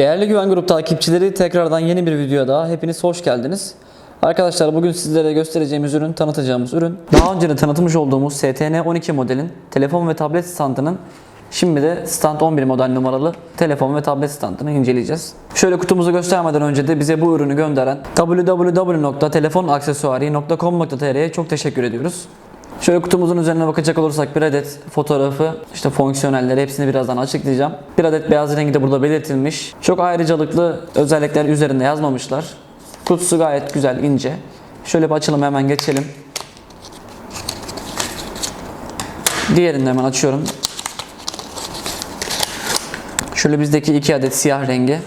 Değerli Güven Grup takipçileri tekrardan yeni bir videoya daha hepiniz hoş geldiniz. Arkadaşlar bugün sizlere göstereceğimiz ürün, tanıtacağımız ürün daha önce de tanıtmış olduğumuz STN 12 modelin telefon ve tablet standının Şimdi de stand 11 model numaralı telefon ve tablet standını inceleyeceğiz. Şöyle kutumuzu göstermeden önce de bize bu ürünü gönderen www.telefonaksesuari.com.tr'ye çok teşekkür ediyoruz. Şöyle kutumuzun üzerine bakacak olursak bir adet fotoğrafı, işte fonksiyonelleri hepsini birazdan açıklayacağım. Bir adet beyaz rengi de burada belirtilmiş. Çok ayrıcalıklı özellikler üzerinde yazmamışlar. Kutusu gayet güzel, ince. Şöyle bir açalım hemen geçelim. Diğerini de hemen açıyorum. Şöyle bizdeki iki adet siyah rengi.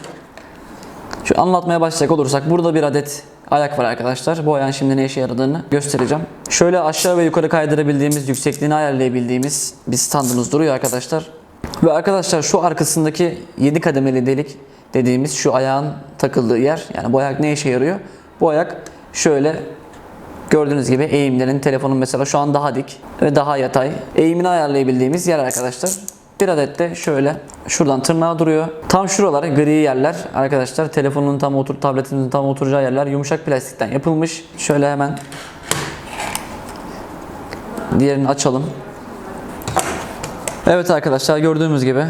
Şu anlatmaya başlayacak olursak burada bir adet ayak var arkadaşlar. Bu ayağın şimdi ne işe yaradığını göstereceğim. Şöyle aşağı ve yukarı kaydırabildiğimiz, yüksekliğini ayarlayabildiğimiz bir standımız duruyor arkadaşlar. Ve arkadaşlar şu arkasındaki 7 kademeli delik dediğimiz şu ayağın takıldığı yer. Yani bu ayak ne işe yarıyor? Bu ayak şöyle Gördüğünüz gibi eğimlerin telefonun mesela şu an daha dik ve daha yatay. Eğimini ayarlayabildiğimiz yer arkadaşlar. Bir adet de şöyle şuradan tırnağı duruyor. Tam şuralar gri yerler arkadaşlar. Telefonun tam otur tabletimizin tam oturacağı yerler yumuşak plastikten yapılmış. Şöyle hemen diğerini açalım. Evet arkadaşlar gördüğümüz gibi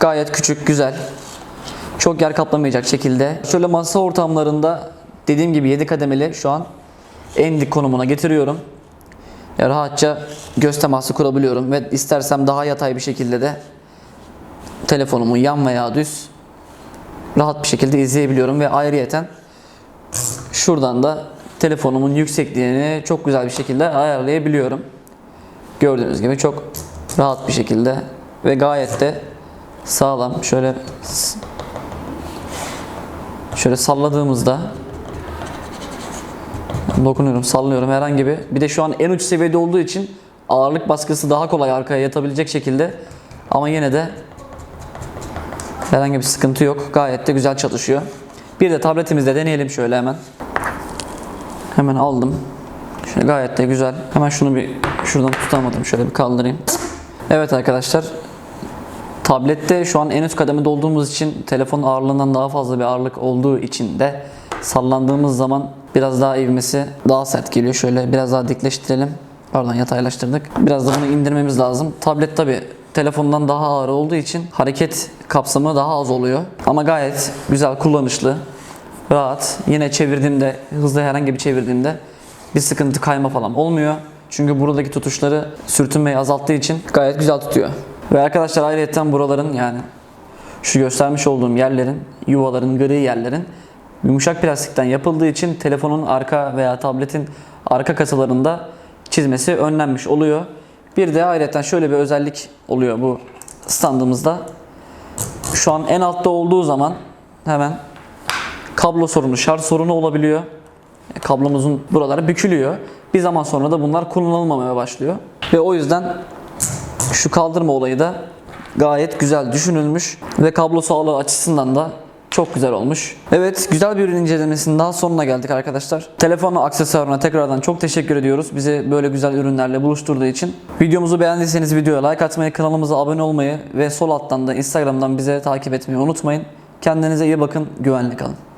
gayet küçük, güzel. Çok yer kaplamayacak şekilde. Şöyle masa ortamlarında dediğim gibi 7 kademeli şu an en dik konumuna getiriyorum. Rahatça göz teması kurabiliyorum ve istersem daha yatay bir şekilde de telefonumu yan veya düz rahat bir şekilde izleyebiliyorum ve ayrıyeten şuradan da telefonumun yüksekliğini çok güzel bir şekilde ayarlayabiliyorum. Gördüğünüz gibi çok rahat bir şekilde ve gayet de sağlam. Şöyle şöyle salladığımızda dokunuyorum, sallıyorum herhangi bir. Bir de şu an en uç seviyede olduğu için ağırlık baskısı daha kolay arkaya yatabilecek şekilde. Ama yine de herhangi bir sıkıntı yok. Gayet de güzel çalışıyor. Bir de tabletimizde deneyelim şöyle hemen. Hemen aldım. Şöyle gayet de güzel. Hemen şunu bir şuradan tutamadım. Şöyle bir kaldırayım. Evet arkadaşlar. Tablette şu an en üst kademede olduğumuz için telefon ağırlığından daha fazla bir ağırlık olduğu için de sallandığımız zaman biraz daha ivmesi daha sert geliyor. Şöyle biraz daha dikleştirelim. Pardon yataylaştırdık. Biraz da bunu indirmemiz lazım. Tablet tabi telefondan daha ağır olduğu için hareket kapsamı daha az oluyor. Ama gayet güzel kullanışlı. Rahat. Yine çevirdiğimde hızlı herhangi bir çevirdiğimde bir sıkıntı kayma falan olmuyor. Çünkü buradaki tutuşları sürtünmeyi azalttığı için gayet güzel tutuyor. Ve arkadaşlar ayrıca buraların yani şu göstermiş olduğum yerlerin, yuvaların, gri yerlerin yumuşak plastikten yapıldığı için telefonun arka veya tabletin arka kasalarında çizmesi önlenmiş oluyor. Bir de ayrıca şöyle bir özellik oluyor bu standımızda. Şu an en altta olduğu zaman hemen kablo sorunu, şarj sorunu olabiliyor. Kablomuzun buraları bükülüyor. Bir zaman sonra da bunlar kullanılmamaya başlıyor. Ve o yüzden şu kaldırma olayı da gayet güzel düşünülmüş ve kablo sağlığı açısından da çok güzel olmuş. Evet güzel bir ürün incelemesinin daha sonuna geldik arkadaşlar. Telefonu aksesuarına tekrardan çok teşekkür ediyoruz. Bizi böyle güzel ürünlerle buluşturduğu için. Videomuzu beğendiyseniz videoya like atmayı, kanalımıza abone olmayı ve sol alttan da Instagram'dan bize takip etmeyi unutmayın. Kendinize iyi bakın, güvenli kalın.